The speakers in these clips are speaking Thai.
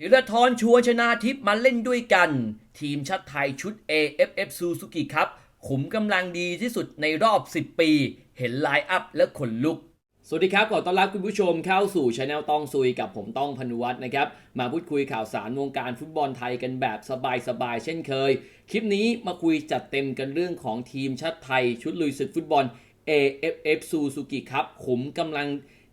ธีรทรชวนชนาทิพมาเล่นด้วยกัน ทีมชาติไทยชุด AFF Suzuki ครับขุมกำลังดีที่สุดในรอบ 10 ปี เห็นไลน์อัพและขนลุก สวัสดีครับ ขอต้อนรับคุณผู้ชมเข้าสู่ช anel ต้องซุยกับผมต้องพนุวัฒน์นะครับ มาพูดคุยข่าวสารวงการฟุตบอลไทยกันแบบสบายๆเช่นเคย คลิปนี้มาคุยจัดเต็มกันเรื่องของทีมชาติไทยชุดลุยศึกฟุตบอล AFF Suzuki ครับขุมกำลัง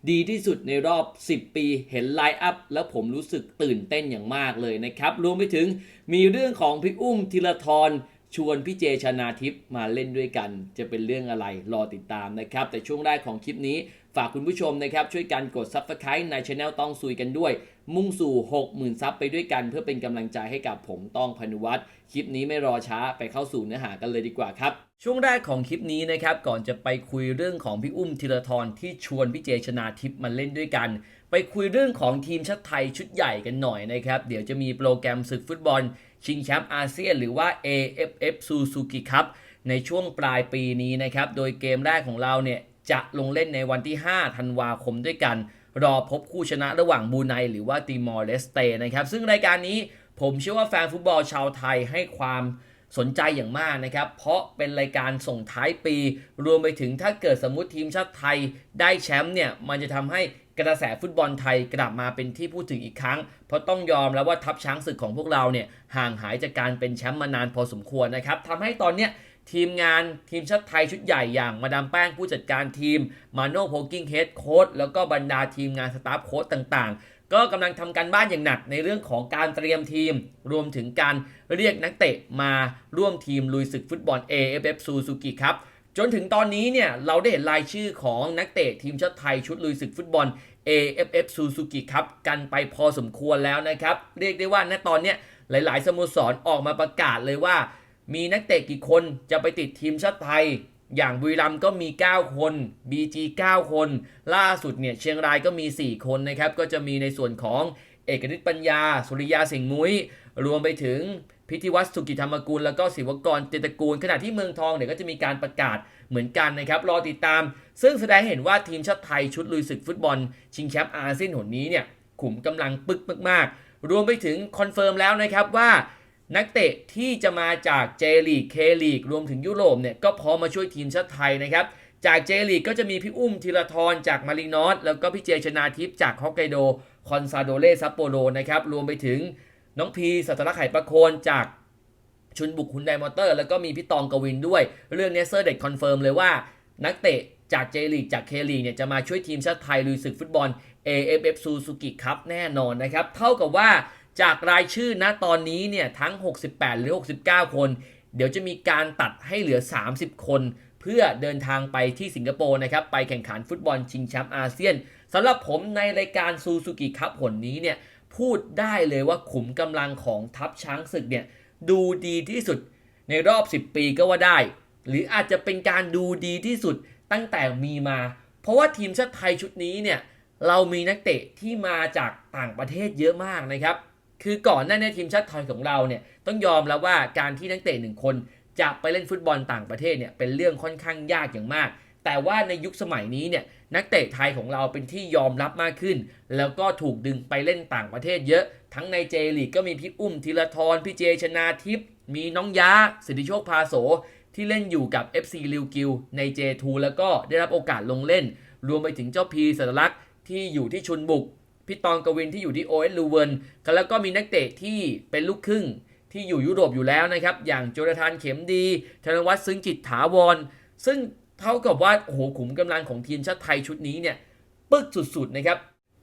ดีที่สุดในรอบ 10 ปีเห็นไลน์อัพแล้วผมรู้สึกตื่นเต้นอย่างมากเลยนะครับ รวมไปถึงมีเรื่องของพี่อุ้มธีรทรชวนพี่เจชนาทิพย์มาเล่นด้วยกัน จะเป็นเรื่องอะไรรอติดตามนะครับ แต่ช่วงแรกของคลิปนี้ ฝากคุณผู้ชมนะครับ ช่วยกันกด Subscribe ในช anel ต้องซุยกันด้วย มุ่งสู่ 60,000 ซับไปด้วยกัน เพื่อเป็นกำลังใจให้กับผมต้องพนุวัฒน์คลิปนี้ไม่รอช้าไปเข้าสู่เนื้อหากันเลยดีกว่าครับ ช่วงแรกของคลิปนี้นะครับก่อนจะไปคุยเรื่องของพี่อุ้มธีรทรที่ชวนพี่เจชนาทิพย์มาเล่นด้วยกัน ไปคุยเรื่องของทีมชาติไทยชุดใหญ่กันหน่อยนะครับ เดี๋ยวจะมีโปรแกรมศึกฟุตบอล ชิงแชมป์อาเซียนหรือว่า AFF Suzuki Cup ในช่วงปลายปีนี้นะครับ โดยเกมแรกของเราเนี่ยจะลงเล่นในวันที่ 5 ธันวาคมด้วยกัน รอพบคู่ชนะระหว่างบูไนหรือว่าติมอร์เลสเตนะครับซึ่งรายการนี้ผมเชื่อว่าแฟนฟุตบอลชาวไทยให้ความ สนใจอย่างมากนะครับ เพราะเป็นรายการส่งท้ายปี รวมไปถึงถ้าเกิดสมมติทีมชาติไทยได้แชมป์เนี่ย มันจะทำให้กระแสฟุตบอลไทยกลับมาเป็นที่พูดถึงอีกครั้ง เพราะต้องยอมแล้วว่าทัพช้างศึกของพวกเราเนี่ยห่างหายจากการเป็นแชมป์มานานพอสมควรนะครับทำให้ตอนเนี้ยทีมงานทีมชาติไทยชุดใหญ่อย่างมาดามแป้งผู้จัดการทีม มาโน่โพกิ้งเฮดโค้ดแล้วก็บรรดาทีมงานสตาฟโค้ดต่างๆ ก็กำลังทำการบ้านอย่างหนักในเรื่องของการเตรียมทีม รวมถึงการเรียกนักเตะมาร่วมทีมลุยศึกฟุตบอล AFF Suzuki ครับจนถึงตอนนี้เนี่ยเราได้เห็นรายชื่อของนักเตะทีมชาติไทยชุดลุยศึกฟุตบอล AFF Suzuki ครับกันไปพอสมควรแล้วนะครับ เรียกได้ว่าณตอนเนี้ยหลาย ๆ สโมสรออกมาประกาศเลยว่า มีนักเตะกี่คนจะไปติดทีมชาติไทย อย่างบุรีรัมย์ก็มี 9 คน BG 9 คน ล่าสุดเนี่ยเชียงรายก็มี 4 คนนะครับ ก็จะมีในส่วนของเอกฤทธิ์ปัญญา สุริยาสิงห์มุ้ย รวมไปถึงพิธีวัฒน์สุกิธรรมกุล แล้วก็ศิวกรเจตกูล ขณะที่เมืองทองเนี่ยก็จะมีการประกาศเหมือนกันนะครับ รอติดตาม ซึ่งแสดงเห็นว่าทีมชาติไทยชุดลุยศึกฟุตบอล ชิงแชมป์อาเซียนหนนี้เนี่ยขุมกำลังปึกมากๆ รวมไปถึงคอนเฟิร์มแล้วนะครับว่า นักเตะที่จะมาจากเจลีกเคลีกรวมถึงยุโรปเนี่ยก็พร้อมมาช่วยทีมชาติไทยนะครับจากเจลีกก็จะมีพี่อุ้มธีรทรจากมารินอสแล้วก็พี่เจชนาทิพย์จากฮอกไกโดคอนซาโดเลซัปโปโรนะครับรวมไปถึงน้องพีสัตลักษณ์ไข่ประโคนจากชุนบุกฮุนไดมอเตอร์ แล้วก็มีพี่ตองกวินด้วย เรื่องนี้เซอร์เด็ดคอนเฟิร์มเลยว่า นักเตะจากเจลีกจากเคลีกเนี่ยจะมาช่วยทีมชาติไทยลุยศึกฟุตบอล AFF Suzuki Cup แน่นอนนะครับ เท่ากับว่า จากรายชื่อณตอนนี้เนี่ยทั้ง 68 หรือ 69 คน เดี๋ยวจะมีการตัดให้เหลือ 30 คน เพื่อเดินทางไปที่สิงคโปร์นะครับ ไปแข่งขันฟุตบอลชิงแชมป์อาเซียนสำหรับผมในรายการซูซูกิคัพผลนี้เนี่ยพูดได้เลยว่าขุมกำลังของทัพช้างศึกเนี่ยดูดีที่สุดในรอบ 10 ปีก็ว่าได้ หรืออาจจะเป็นการดูดีที่สุดตั้งแต่มีมา เพราะว่าทีมชาติไทยชุดนี้เนี่ยเรามีนักเตะที่มาจากต่างประเทศเยอะมากนะครับ คือก่อนหน้านี้ทีมชาติไทยของเราเนี่ยต้องยอมแล้วว่าการที่นักเตะหนึ่งคนจะไปเล่นฟุตบอลต่างประเทศเนี่ยเป็นเรื่องค่อนข้างยากอย่างมาก แต่ว่าในยุคสมัยนี้เนี่ยนักเตะไทยของเราเป็นที่ยอมรับมากขึ้น แล้วก็ถูกดึงไปเล่นต่างประเทศเยอะ ทั้งในเจลีกก็มีพี่อุ้มธีรทรพี่เจชนาทิพย์มีน้องยาสิทธิโชคพาโสที่เล่นอยู่กับ FC ลิวกิวใน J2 แล้วก็ได้รับโอกาสลงเล่น รวมไปถึงเจ้าพีสัตลักษณ์ที่อยู่ที่ชุนบุก พี่ตองกวินที่อยู่ที่โอเอสลูเวนแล้วก็มีนักเตะที่เป็นลูกครึ่งที่อยู่ยุโรปอยู่แล้วนะครับ อย่างโจนาธานเข็มดี ธนวัฒน์ซึ้งจิตถาวร ซึ่งเท่ากับว่าโอ้โหขุมกำลังของทีมชาติไทยชุดนี้เนี่ยปึกสุดๆนะครับ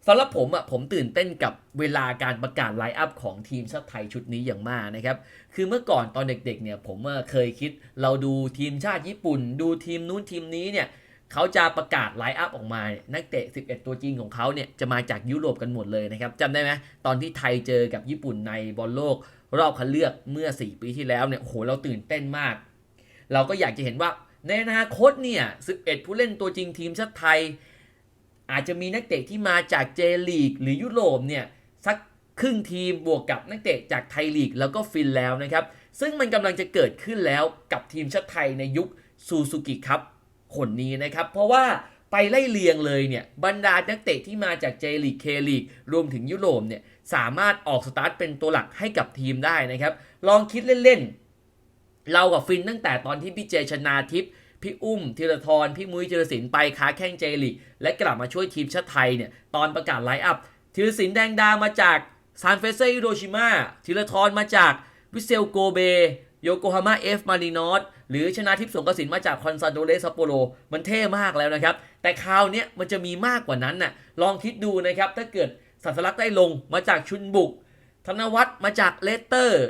สำหรับผมอะผมตื่นเต้นกับเวลาการประกาศไลน์อัพของทีมชาติไทยชุดนี้อย่างมากนะครับ คือเมื่อก่อนตอนเด็กๆเนี่ยผมเคยคิดเราดูทีมชาติญี่ปุ่น ดูทีมนู้นทีมนี้เนี่ย เขาจะประกาศไลน์อัพออกมาเนี่ยนักเตะ 11 ตัวจริงของเขาเนี่ยจะมาจากยุโรปกันหมดเลยนะครับจำได้ไหมตอนที่ไทยเจอกับญี่ปุ่นในบอลโลก รอบคัดเลือกเมื่อ 4 ปีที่แล้วเนี่ยโอ้โหเราตื่นเต้นมาก เราก็อยากจะเห็นว่าในอนาคตเนี่ย 11 ผู้เล่นตัวจริงทีมชาติไทย อาจจะมีนักเตะที่มาจากเจลีกหรือยุโรปเนี่ยสักครึ่งทีมบวกกับนักเตะจากไทยลีกแล้วก็ฟินแล้วนะครับ ซึ่งมันกำลังจะเกิดขึ้นแล้วกับทีมชาติไทยในยุคซูซูกิครับ คนนี้นะครับ เพราะว่าไปไล่เลียงเลยเนี่ยบรรดานักเตะที่มาจากเจลีกเคลีกรวมถึงยุโรปเนี่ยสามารถออกสตาร์ทเป็นตัวหลักให้กับทีมได้นะครับ ลองคิดเล่นๆ เรากับฟินตั้งแต่ตอนที่พี่เจชนาทิพย์พี่อุ้มธีรทรพี่มุ้ยธีรศิลป์ไปค้าแข้งเจลิกและกลับมาช่วยทีมชาติไทยเนี่ยตอนประกาศไลฟ์อัพธีรศิลป์แดงดามาจากซานเฟเซฮิโรชิมาธีรทรมาจากวิเซลโกเบโยโกฮาม่าเอฟมารีนอส หรือชนะทิพย์สงกระสินมาจากคอนซาโดเลซัปโปโรมันเท่มากแล้วนะครับ แต่คราวนี้มันจะมีมากกว่านั้นน่ะลองคิดดูนะครับ ถ้าเกิดสัสลักได้ลงมาจากชุนบุก ธนวัฒน์มาจากเลสเตอร์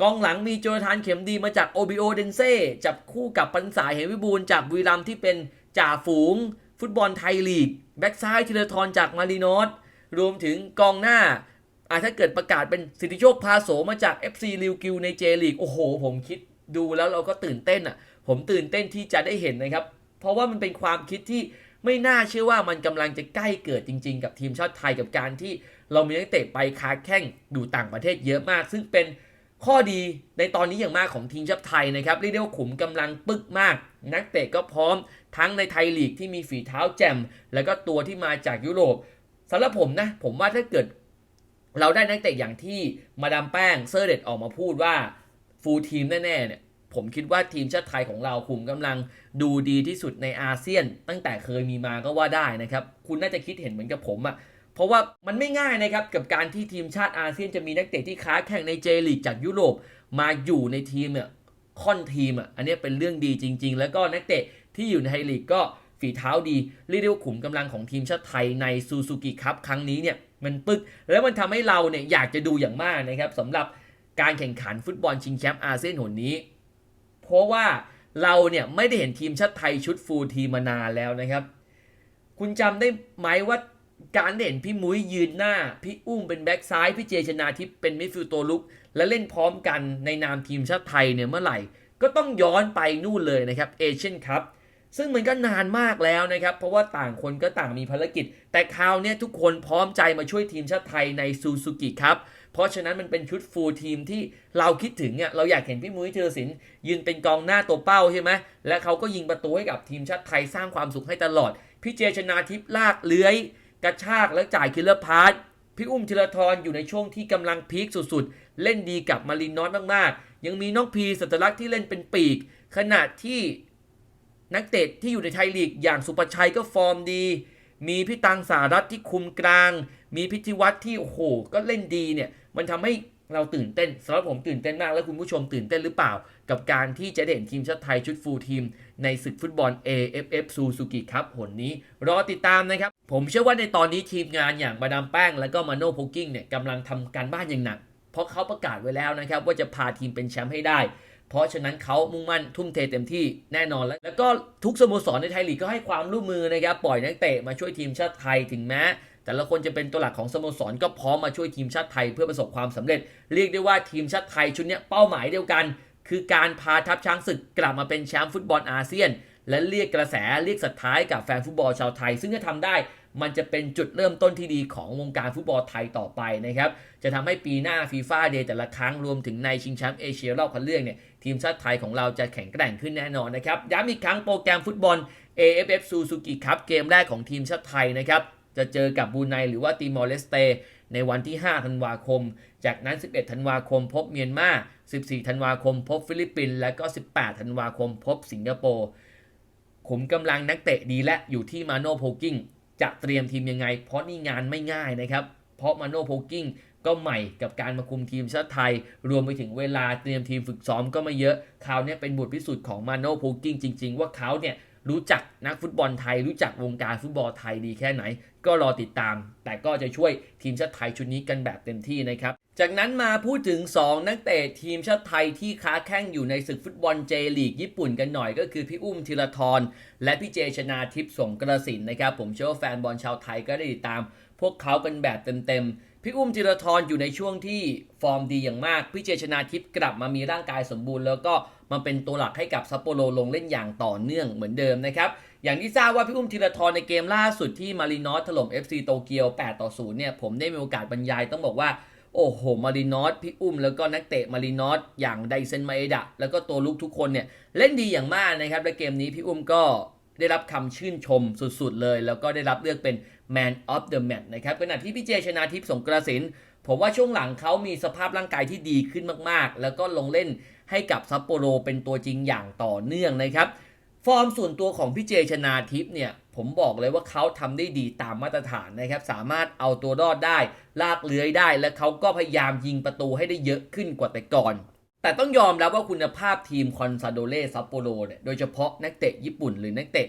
กองหลังมีโจนาธานเข็มดีมาจากโอบิโอเดนเซ่จับคู่กับปันสายเหวิบูลจากบุรีรัมที่เป็นจ่าฝูง ฟุตบอลไทยลีก แบ็กซ้ายธีรทรจากมารีนอสรวมถึงกองหน้าอะถ้าเกิดประกาศเป็นสิทธิโชคพาโสมาจาก FC ลิวกิวในเจลีก โอ้โห ผมคิด ดูแล้วเราก็ตื่นเต้นอะ ผมตื่นเต้นที่จะได้เห็นนะครับ เพราะว่ามันเป็นความคิดที่ไม่น่าเชื่อว่ามันกำลังจะใกล้เกิดจริง ๆ กับทีมชาติไทยกับการที่เรามีนักเตะไปค้าแข้งอยู่ต่างประเทศเยอะมาก ซึ่งเป็นข้อดีในตอนนี้อย่างมากของทีมชาติไทยนะครับเรียกได้ว่าขุมกำลังปึกมาก นักเตะก็พร้อมทั้งในไทยลีกที่มีฝีเท้าแจ่มแล้วก็ตัวที่มาจากยุโรปสำหรับผมนะ ผมว่าถ้าเกิด เราได้นักเตะอย่างที่มาดามแป้งเซอร์เด็ตออกมาพูดว่าฟูลทีมแน่ๆเนี่ย ผมคิดว่าทีมชาติไทยของเราคุมกำลังดูดีที่สุดในอาเซียน ตั้งแต่เคยมีมาก็ว่าได้นะครับ คุณน่าจะคิดเห็นเหมือนกับผมอะเพราะว่ามันไม่ง่ายนะครับกับการที่ทีมชาติอาเซียนจะมีนักเตะที่ค้าแข่งในเจลีกจากยุโรปมาอยู่ในทีมเนี่ยค่อนทีมอะอันนี้เป็นเรื่องดีจริง ๆ แล้วก็นักเตะที่อยู่ในไทยลีกก็ฝีเท้าดีเรียกได้ว่าขุมกำลังของทีมชาติไทยในซูซูกิคัพครั้งนี้เนี่ยมันปึกแล้วมันทำให้เราเนี่ยอยากจะดูอย่างมากนะครับสำหรับการแข่งขันฟุตบอลชิงแชมป์อาเซียนหนนี้ เพราะว่าเราเนี่ยไม่ได้เห็นทีมชาติไทยชุดฟูลทีมมานานแล้วนะครับ คุณจำได้ไหมว่าการเห็นพี่มุ้ยยืนหน้า พี่อุ้มเป็นแบ็กซ้าย พี่เจชนาทิพย์เป็นมิดฟิลด์ตัวลุก และเล่นพร้อมกันในนามทีมชาติไทยเนี่ยเมื่อไหร่ ก็ต้องย้อนไปนู่นเลยนะครับเอเชียนคัพซึ่งมันก็นานมากแล้วนะครับ เพราะว่าต่างคนก็ต่างมีภารกิจ แต่คราวนี้ทุกคนพร้อมใจมาช่วยทีมชาติไทยในซูซูกิครับ เพราะฉะนั้นมันเป็นชุดฟูลทีมที่เราคิดถึงอะเราอยากเห็นพี่มุ้ยเทอศินยืนเป็นกองหน้าตัวเป้าใช่ไหมและเขาก็ยิงประตูให้กับทีมชาติไทยสร้างความสุขให้ตลอด พี่เจชนาทิพย์ลากเลื้อย กระชากและจ่ายคิลเลอร์พาร์ทพี่อุ้มธีรทรอยู่ในช่วงที่กำลังพีคสุดๆ เล่นดีกับมารินนอตมากๆ ยังมีน้องพีสัตลักษณ์ที่เล่นเป็นปีก ขณะที่นักเตะที่อยู่ในไทยลีกอย่างสุประชัยก็ฟอร์มดี มีพี่ตังสารัตที่คุมกลาง มีพิธิวัตรที่โอ้โหก็เล่นดีเนี่ย มันทำให้เราตื่นเต้นสำหรับผมตื่นเต้นมากแล้วคุณผู้ชมตื่นเต้นหรือเปล่า กับการที่จะได้เห็นทีมชาติไทยชุดฟูลทีม ในศึกฟุตบอล AFF Suzuki ครับผลนี้รอติดตามนะครับ ผมเชื่อว่าในตอนนี้ทีมงานอย่างมาดามแป้ง แล้วก็มาโนโพกิ้งเนี่ยกำลังทำการบ้านอย่างหนัก เพราะเขาประกาศไว้แล้วนะครับว่าจะพาทีมเป็นแชมป์ให้ได้ เพราะฉะนั้นเขามุ่งมั่นทุ่มเทเต็มที่แน่นอนแล้ว แล้วก็ทุกสโมสรในไทยลีกก็ให้ความร่วมมือนะครับปล่อยนักเตะมาช่วยทีมชาติไทยถึงแม้แต่ละคนจะเป็นตัวหลักของสโมสรก็พร้อมมาช่วยทีมชาติไทยเพื่อประสบความสำเร็จ เรียกได้ว่าทีมชาติไทยชุดนี้เป้าหมายเดียวกัน คือการพาทัพช้างศึกกลับมาเป็นแชมป์ฟุตบอลอาเซียน และเรียกกระแสเรียกศรัทธาให้กับแฟนฟุตบอลชาวไทย ซึ่งถ้าทำได้ มันจะเป็นจุดเริ่มต้นที่ดีของวงการฟุตบอลไทยต่อไปนะครับ จะทำให้ปีหน้าฟีฟ่าเดย์แต่ละครั้งรวมถึงในชิงแชมป์เอเชียรอบคัดเลือกเนี่ยทีมชาติไทยของเราจะแข็งแกร่งขึ้นแน่นอนนะครับ ย้ำอีกครั้งโปรแกรมฟุตบอล AFF Suzuki Cup เกมแรกของทีมชาติไทยนะครับจะเจอกับบูไนหรือว่าติมอร์เลสเตในวันที่ 5 ธันวาคม จากนั้น 11 ธันวาคม พบเมียนมา 14 ธันวาคม พบฟิลิปปินส์ และก็ 18 ธันวาคม พบสิงคโปร์ขุมกำลังนักเตะดีและอยู่ที่มาโนโพกิ้ง จะเตรียมทีมยังไง เพราะนี่งานไม่ง่ายนะครับ เพราะมาโนโพกิ้งก็ใหม่กับการมาคุมทีมชาติไทย รวมไปถึงเวลาเตรียมทีมฝึกซ้อมก็ไม่เยอะคราวนี้เป็นบทพิสูจน์ของมาโนโพกิ้งจริง ๆ ว่าเขาเนี่ยรู้จักนักฟุตบอลไทย รู้จักวงการฟุตบอลไทยดีแค่ไหน ก็รอติดตาม แต่ก็จะช่วยทีมชาติไทยชุดนี้กันแบบเต็มที่นะครับ จากนั้นมาพูดถึง 2 นักเตะทีมชาติไทยที่ค้าแข้งอยู่ในศึกฟุตบอลเจลีกญี่ปุ่นกันหน่อยก็คือพี่อุ้มธีรทรและพี่เจชนาทิพย์สงกระสินนะครับ ผมเชื่อว่าแฟนบอลชาวไทยก็ได้ติดตาม พวกเขากันแบบเต็มๆ พี่อุ้มธีรทรอยู่ในช่วงที่ฟอร์มดีอย่างมาก พี่เจชนาทิพย์กลับมามีร่างกายสมบูรณ์ แล้วก็มาเป็นตัวหลักให้กับซัปโปโรลงเล่นอย่างต่อเนื่องเหมือนเดิมนะครับอย่างที่ทราบว่าพี่อุ้มธีรทรในเกมล่าสุดที่มารีนอสถล่ม FC โตเกียว8ต่อ0เนี่ยผมได้มีโอกาสบรรยายต้องบอกว่า โอ้โห มารีนอสพี่อุ้ม แล้วก็นักเตะมารีนอสอย่างไดเซนมาเอดะ แล้วก็ตัวลุกทุกคนเนี่ย เล่นดีอย่างมากนะครับ และเกมนี้พี่อุ้มก็ได้รับคำชื่นชมสุดๆเลย แล้วก็ได้รับเลือกเป็น Man of the Match นะครับขณะที่พี่เจชนาทิพย์สงกระสินผมว่าช่วงหลังเขามีสภาพร่างกายที่ดีขึ้นมากๆ แล้วก็ลงเล่นให้กับซัปโปโรเป็นตัวจริงอย่างต่อเนื่องนะครับ ฟอร์มส่วนตัวของพี่เจชนาทิพย์เนี่ยผมบอกเลยว่าเขาทำได้ดีตามมาตรฐานนะครับ สามารถเอาตัวรอดได้ ลากเลื้อยได้ และเขาก็พยายามยิงประตูให้ได้เยอะขึ้นกว่าแต่ก่อน แต่ต้องยอมรับว่าคุณภาพทีมคอนซาโดเล่ซัปโปโรเนี่ยโดยเฉพาะนักเตะญี่ปุ่นหรือนักเตะ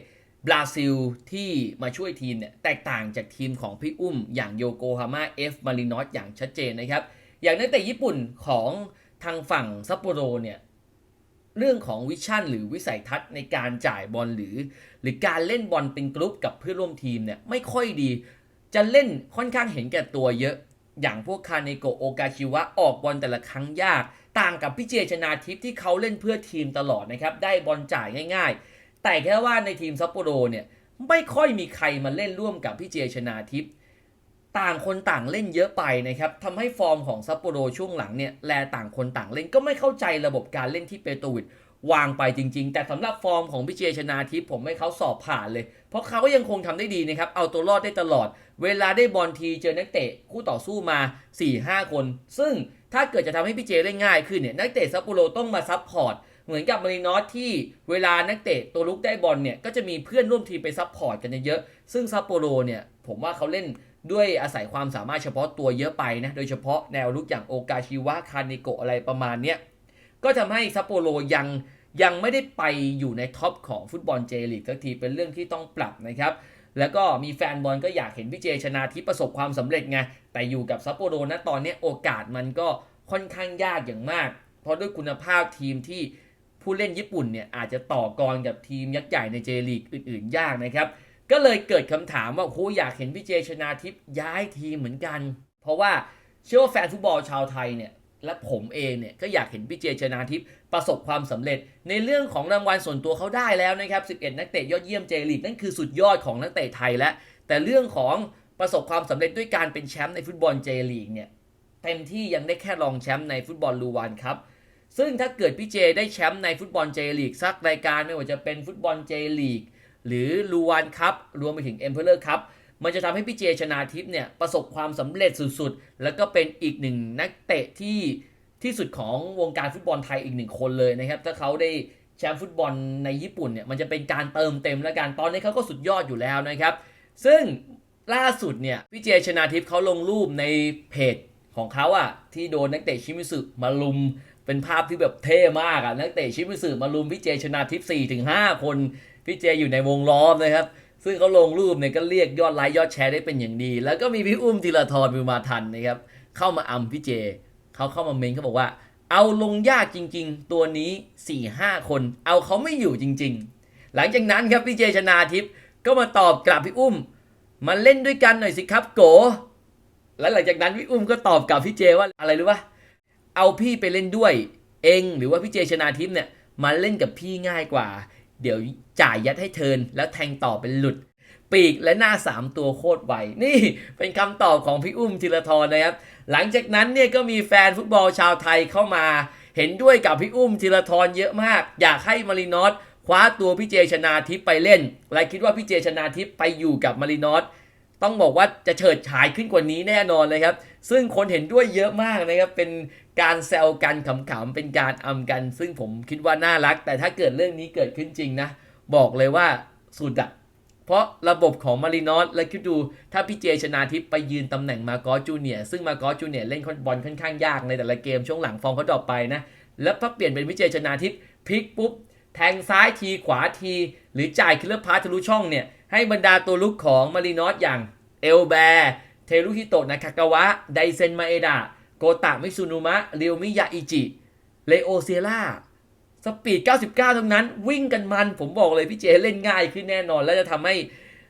บราซิลที่มาช่วยทีมเนี่ยแตกต่างจากทีมของพี่อุ้ม อย่างโยโกฮาม่าเอฟมารินอสอย่างชัดเจนนะครับ อย่างนักเตะญี่ปุ่นของทางฝั่งซัปโปโรเนี่ย เรื่องของวิชั่นหรือวิสัยทัศน์ในการจ่ายบอลหรือ หรือการเล่นบอลเป็นกรุ๊ปกับเพื่อนร่วมทีมเนี่ยไม่ค่อยดี จะเล่นค่อนข้างเห็นแก่ตัวเยอะ อย่างพวกคาเนโกะโอกาชิวะออกบอลแต่ละครั้งยาก ต่างกับพี่เจชนาทิพย์ที่เขาเล่นเพื่อทีมตลอดนะครับได้บอลจ่ายง่าย ๆ แต่แค่ว่าในทีมซัปโปโรเนี่ยไม่ค่อยมีใครมาเล่นร่วมกับพี่เจชนาทิพย์ ต่างคนต่างเล่นเยอะไปนะครับทำให้ฟอร์มของซัปโปโรช่วงหลังเนี่ยแลต่างคนต่างเล่นก็ไม่เข้าใจระบบการเล่นที่เปโตวิดวางไปจริง ๆ แต่สำหรับฟอร์มของพี่เจชนาทิพย์ผมให้เขาสอบผ่านเลย เพราะเขาก็ยังคงทำได้ดีนะครับ เอาตัวรอดได้ตลอด เวลาได้บอลทีเจอนักเตะคู่ต่อสู้มา 4-5 คน ซึ่งถ้าเกิดจะทำให้พี่เจเล่นง่ายขึ้นเนี่ยนักเตะซัปโปโรต้องมาซับพอร์ตเหมือนกับมารินอสที่เวลานักเตะตัวลุกได้บอลเนี่ยก็จะมีเพื่อนร่วมทีมไปซับพอร์ตกันเยอะๆซึ่งซัปโปโรเนี่ยผมว่าเขาเล่น ด้วยอาศัยความสามารถเฉพาะตัวเยอะไปนะ โดยเฉพาะแนวลุกอย่างโอกาชิวะคานิโกะอะไรประมาณเนี้ย ก็ทำให้ซัปโปโรยังยังไม่ได้ไปอยู่ในท็อปของฟุตบอลเจลีกสักทีเป็นเรื่องที่ต้องปรับนะครับ แล้วก็มีแฟนบอลก็อยากเห็นพี่เจชนาทิประสบความสำเร็จไง แต่อยู่กับซัปโปโรนะตอนนี้โอกาสมันก็ค่อนข้างยากอย่างมาก เพราะด้วยคุณภาพทีมที่ผู้เล่นญี่ปุ่นเนี่ยอาจจะต่อกรกับทีมยักษ์ใหญ่ในเจลีกอื่น ๆ ยากนะครับ ก็เลยเกิดคำถามว่าโหอยากเห็นพี่เจชนาทิพย์ย้ายทีมเหมือนกัน เพราะว่าเชื่อว่าแฟนฟุตบอลชาวไทยเนี่ยและผมเองเนี่ยก็อยากเห็นพี่เจชนาทิพย์ประสบความสำเร็จ ในเรื่องของรางวัลส่วนตัวเขาได้แล้วนะครับ 11 นักเตะยอดเยี่ยมเจลีกนั่นคือสุดยอดของนักเตะไทยแล้วแต่เรื่องของประสบความสำเร็จด้วยการเป็นแชมป์ในฟุตบอลเจลีกเนี่ยเต็มที่ยังได้แค่รองแชมป์ในฟุตบอลลูวานครับซึ่งถ้าเกิดพี่เจได้แชมป์ในฟุตบอลเจลีกสักรายการไม่ว่าจะเป็นฟุตบอลเจลีก หรือลูวานคัพรวมไปถึงเอ็มเพลเลอร์คัพมันจะทำให้พี่เจชนาทิพย์เนี่ยประสบความสำเร็จสุดๆ แล้วก็เป็นอีกหนึ่งนักเตะที่ที่สุดของวงการฟุตบอลไทยอีกหนึ่งคนเลยนะครับ ถ้าเขาได้แชมป์ฟุตบอลในญี่ปุ่นเนี่ยมันจะเป็นการเติมเต็มแล้วกันตอนนี้เขาก็สุดยอดอยู่แล้วนะครับ ซึ่งล่าสุดเนี่ยพี่เจชนาทิพย์เขาลงรูปในเพจของเขาอะที่โดนนักเตะชิมิสึมาลุมเป็นภาพที่แบบเท่มากอะนักเตะชิมิสึมาลุมพี่เจชนาทิพย์4ถึง5คน พี่เจอยู่ในวงล้อมนะครับ ซึ่งเขาลงรูปเนี่ยก็เรียกยอดไลค์ยอดแชร์ได้เป็นอย่างดี แล้วก็มีพี่อุ้มธีรทรบุญมาทันนะครับ เข้ามาอัมพี่เจเขาเข้ามาเมนเขาบอกว่า เอาลงยากจริง ๆ ตัวนี้4ี่ห้าคน เอาเขาไม่อยู่จริง ๆ หลังจากนั้นครับพี่เจชนาทิพย์ก็มาตอบกลับพี่อุ้มมาเล่นด้วยกันหน่อยสิครับโก แล้วหลังจากนั้นพี่อุ้มก็ตอบกลับพี่เจว่าอะไรรู้ปะเอาพี่ไปเล่นด้วย เองหรือว่าพี่เจชนาทิพย์เนี่ยมาเล่นกับพี่ง่ายกว่า เดี๋ยวจ่ายยัดให้เทินแล้วแทงต่อเป็นหลุด ปีกและหน้า 3 ตัวโคตรไวนี่เป็นคำตอบของพี่อุ้มธีรทรนะครับ หลังจากนั้นเนี่ยก็มีแฟนฟุตบอลชาวไทยเข้ามา เห็นด้วยกับพี่อุ้มธีรทรเยอะมาก อยากให้มารินอสคว้าตัวพี่เจชนาทิพย์ไปเล่น และคิดว่าพี่เจชนาทิพย์ไปอยู่กับมารินอสต้องบอกว่าจะเฉิดฉายขึ้นกว่านี้แน่นอนเลยครับ ซึ่งคนเห็นด้วยเยอะมากนะครับ เป็นการแซวกันขำๆ เป็นการอำกัน ซึ่งผมคิดว่าน่ารัก แต่ถ้าเกิดเรื่องนี้เกิดขึ้นจริงนะ บอกเลยว่าสุดอะเพราะระบบของมารินอสและคิดดูถ้าพี่เจชนาทิพย์ไปยืนตำแหน่งมาโกอจูเนียซึ่งมาโกอจูเนียเล่นบอลค่อนข้างยากในแต่ละเกมช่วงหลังฟอร์มเขาดรอปไปนะ แล้วพอเปลี่ยนเป็นพี่เจชนาทิพย์พลิกปุ๊บแทงซ้ายทีขวาที หรือจ่ายคิลเลอร์พาสทะลุช่องเนี่ยให้บรรดาตัวลุกของมารินอสอย่างเอลแบร์ เทรุฮิโตะนากากาวะ ไดเซนมาเอดะ โกตะมิซุนุมะเรียวมิยาอิจิ เลโอเซียร่า สปีด 99 ทั้งนั้น วิ่งกันมัน ผมบอกเลยพี่เจเล่นง่ายขึ้นแน่นอน แล้วจะทำให้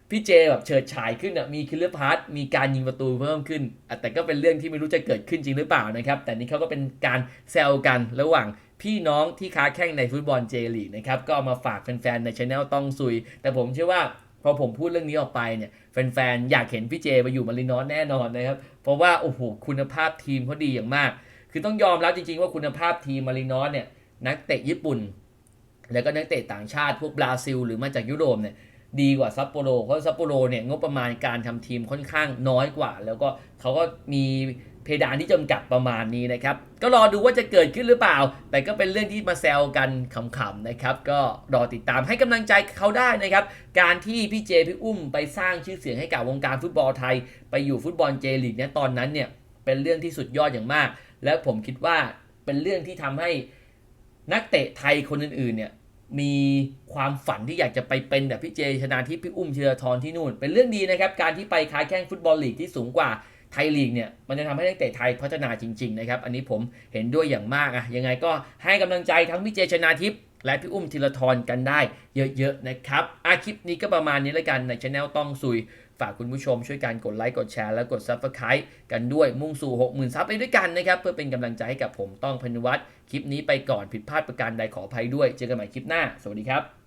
พี่เจแบบเฉิดฉายขึ้นมีคิลเลอร์พาร์ทมีการยิงประตูเพิ่มขึ้น แต่ก็เป็นเรื่องที่ไม่รู้จะเกิดขึ้นจริงหรือเปล่านะครับ แต่นี่เขาก็เป็นการแซวกันระหว่างพี่น้องที่ค้าแข่งในฟุตบอลเจลีกนะครับ ก็เอามาฝากแฟนๆ ในช anel ต้องซุย แต่ผมเชื่อว่า พอผมพูดเรื่องนี้ออกไปเนี่ยแฟนๆ อยากเห็นพี่เจมาอยู่มารินอสแน่นอนนะครับ เพราะว่าโอ้โหคุณภาพทีมเขาดีอย่างมาก คือต้องยอมรับจริงๆ ว่าคุณภาพทีมมารินอสเนี่ยนักเตะญี่ปุ่น แล้วก็นักเตะต่างชาติพวกบราซิล หรือมาจากยุโรปเนี่ยดีกว่าซัปโปโรเพราะซัปโปโรเนี่ยงบประมาณการทำทีมค่อนข้างน้อยกว่า แล้วก็เขาก็มี เพดานที่จำกัดประมาณนี้นะครับ ก็รอดูว่าจะเกิดขึ้นหรือเปล่า แต่ก็เป็นเรื่องที่มาแซวกันขำๆนะครับ ก็รอติดตามให้กำลังใจเขาได้นะครับ การที่พี่เจพี่อุ้มไปสร้างชื่อเสียงให้กับวงการฟุตบอลไทย ไปอยู่ฟุตบอลเจลีกเนี่ยตอนนั้นเนี่ยเป็นเรื่องที่สุดยอดอย่างมาก และผมคิดว่าเป็นเรื่องที่ทำให้นักเตะไทยคนอื่นๆเนี่ยมีความฝันที่อยากจะไปเป็นแบบพี่เจชนาทิพย์พี่อุ้มเชือทรที่นู่น เป็นเรื่องดีนะครับ การที่ไปค้าแข่งฟุตบอลลีกที่สูงกว่า ไทยลีกเนี่ยมันจะทำให้นักเตะไทยพัฒนาจริงๆนะครับอันนี้ผมเห็นด้วยอย่างมากอะยังไงก็ให้กำลังใจทั้งพี่เจชนาทิพย์และพี่อุ้มธีรทรกันได้เยอะๆนะครับอาคลิปนี้ก็ประมาณนี้แล้วกันในช anel ต้องซุยฝากคุณผู้ชมช่วยกันกดไลค์กดแชร์และกด Subscribe กันด้วยมุ่งสู่ 60,000ซับไปด้วยกันนะครับ เพื่อเป็นกำลังใจให้กับผมต้องพนุวัฒน์คลิปนี้ไปก่อนผิดพลาดประการใดขออภัยด้วย เจอกันใหม่คลิปหน้า สวัสดีครับ